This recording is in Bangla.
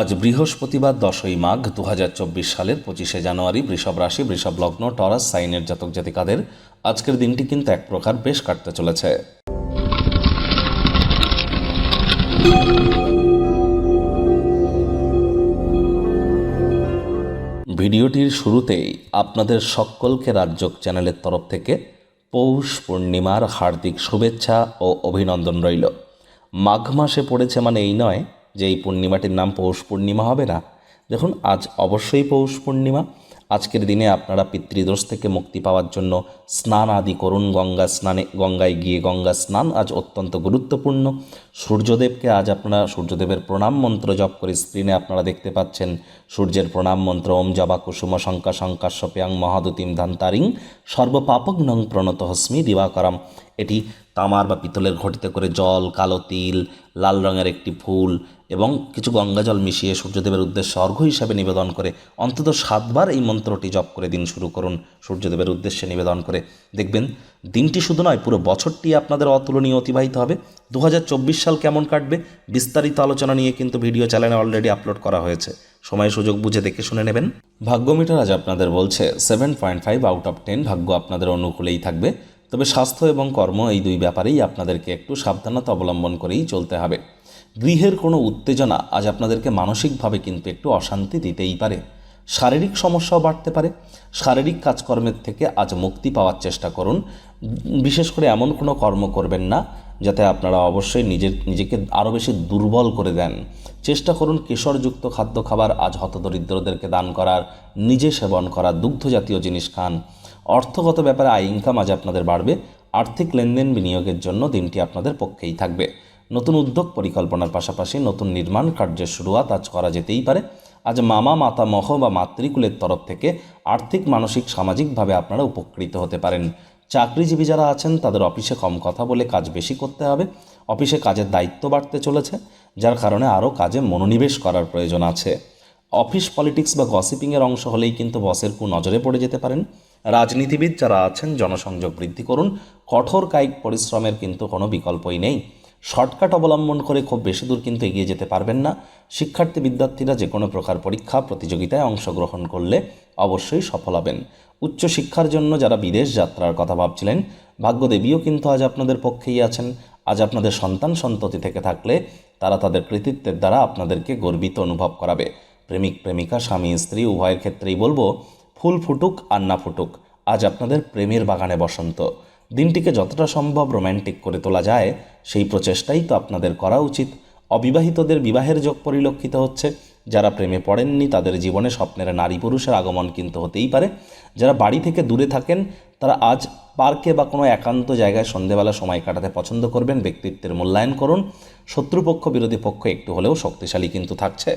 আজ বৃহস্পতিবার দশই মাঘ দু হাজার চব্বিশ সালের পঁচিশে জানুয়ারি বৃষভ রাশি, বৃষভ লগ্ন, টরাস, সাইনের জাতক জাতিকাদের আজকের দিনটি কিন্তু এক প্রকার বেশ কাটতে চলেছে। ভিডিওটির শুরুতেই আপনাদের সকলকে রাজ্যক চ্যানেলের তরফ থেকে পৌষ পূর্ণিমার হার্দিক শুভেচ্ছা ও অভিনন্দন রইল। মাঘ মাসে পড়েছে মানে এই নয় যে এই পূর্ণিমাটির নাম পৌষ পূর্ণিমা হবে না। দেখুন, আজ অবশ্যই পৌষ পূর্ণিমা। আজকের দিনে আপনারা পিতৃদোষ থেকে মুক্তি পাওয়ার জন্য স্নান আদি করুন। গঙ্গা স্নানে, গঙ্গায় গিয়ে গঙ্গা স্নান আজ অত্যন্ত গুরুত্বপূর্ণ। সূর্যদেবকে আজ আপনারা সূর্যদেবের প্রণাম মন্ত্র জপ করে স্ক্রিনে আপনারা দেখতে পাচ্ছেন। সূর্যের প্রণাম মন্ত্র, ওম জবা কুসুম, শঙ্কা শঙ্কা শঙ্কাশ্যপ্যাং মহাদুতিম ধান্তারিং সর্বপাপগ্নং প্রণত হস্মি দিবাকরম। এটি তামার বা পিতলের ঘটিতে করে জল, কালো তিল, লাল রঙের একটি ফুল এবং কিছু গঙ্গা জল মিশিয়ে সূর্যদেবের উদ্দেশ্যে অর্ঘ্য হিসাবে নিবেদন করে অন্তত সাতবার এই মন্ত্রটি জপ করে দিন শুরু করুন, সূর্যদেবের উদ্দেশ্যে নিবেদন করে। দেখবেন, দিনটি শুধু নয়, পুরো বছরটি আপনাদের অতুলনীয় অতিবাহিত হবে। দু হাজার চব্বিশ সাল কেমন কাটবে, বিস্তারিত আলোচনা নিয়ে কিন্তু ভিডিও চ্যানেলে অলরেডি আপলোড করা হয়েছে। সময়, সুযোগ বুঝে দেখে শুনে নেবেন। ভাগ্যমিটার আজ আপনাদের বলছে seven point five out of ten ভাগ্য আপনাদের অনুকূলেই থাকবে। তবে স্বাস্থ্য এবং কর্ম এই দুই ব্যাপারেই আপনাদেরকে একটু সাবধানতা অবলম্বন করেই চলতে হবে। গৃহের কোনো উত্তেজনা আজ আপনাদেরকে মানসিকভাবে কিন্তু একটু অশান্তি দিতেই পারে। শারীরিক সমস্যাও বাড়তে পারে। শারীরিক কাজকর্মের থেকে আজ মুক্তি পাওয়ার চেষ্টা করুন। বিশেষ করে এমন কোনো কর্ম করবেন না, যাতে আপনারা অবশ্যই নিজের, নিজেকে আরও বেশি দুর্বল করে দেন। চেষ্টা করুন কেশরযুক্ত খাদ্য খাবার আজ হতদরিদ্রদেরকে দান করার, নিজে সেবন করা দুগ্ধ জাতীয় জিনিস খান। অর্থগত ব্যাপারে আয় ইনকাম আজ আপনাদের বাড়বে, আর্থিক লেনদেন বিনিয়োগের জন্য দিনটি আপনাদের পক্ষেই থাকবে। নতুন উদ্যোগ পরিকল্পনার পাশাপাশি নতুন নির্মাণ কার্যের শুরুয়াত আজ করা যেতেই পারে। আজ মামা মাতামহ বা মাতৃকুলের তরফ থেকে আর্থিক, মানসিক, সামাজিকভাবে আপনারা উপকৃত হতে পারেন। চাকরিজীবী যারা আছেন, তাদের অফিসে কম কথা বলে কাজ বেশি করতে হবে। অফিসে কাজের দায়িত্ব বাড়তে চলেছে, যার কারণে আরও কাজে মনোনিবেশ করার প্রয়োজন আছে। অফিস পলিটিক্স বা গসিপিংয়ের অংশ হলেই কিন্তু বসের কু নজরে পড়ে যেতে পারেন। রাজনীতিবিদ যারা আছেন, জনসংযোগ বৃদ্ধি করুন। কঠোর কায়িক পরিশ্রমের কিন্তু কোনো বিকল্পই নেই। শর্টকাট অবলম্বন করে খুব বেশি দূর কিন্তু এগিয়ে যেতে পারবেন না। শিক্ষার্থী বিদ্যার্থীরা যে কোনো প্রকার পরীক্ষা, প্রতিযোগিতায় অংশগ্রহণ করলে অবশ্যই সফল হবেন। উচ্চশিক্ষার জন্য যারা বিদেশ যাত্রার কথা ভাবছিলেন, ভাগ্যদেবীও কিন্তু আজ আপনাদের পক্ষেই আছেন। আজ আপনাদের সন্তান সন্ততি থেকে থাকলে তারা তাদের কৃতিত্বের দ্বারা আপনাদেরকে গর্বিত অনুভব করাবে। প্রেমিক, প্রেমিকা, স্বামী, স্ত্রী, উভয়ের ক্ষেত্রেই বলব ফুল ফুটুক আর না ফুটুক, আজ আপনাদের প্রেমের বাগানে বসন্ত। দিনটিকে যতটা সম্ভব রোম্যান্টিক করে তোলা যায়, সেই প্রচেষ্টাই তো আপনাদের করা উচিত। অবিবাহিতদের বিবাহের যোগ পরিলক্ষিত হচ্ছে। যারা প্রেমে পড়েননি, তাদের জীবনে স্বপ্নের নারী পুরুষের আগমন কিন্তু হতেই পারে। যারা বাড়ি থেকে দূরে থাকেন, তারা আজ পার্কে বা কোনো একান্ত জায়গায় সন্ধেবেলা সময় কাটাতে পছন্দ করবেন, ব্যক্তিত্বের মূল্যায়ন করুন। শত্রুপক্ষ, বিরোধী পক্ষ একটু হলেও শক্তিশালী কিন্তু থাকছে।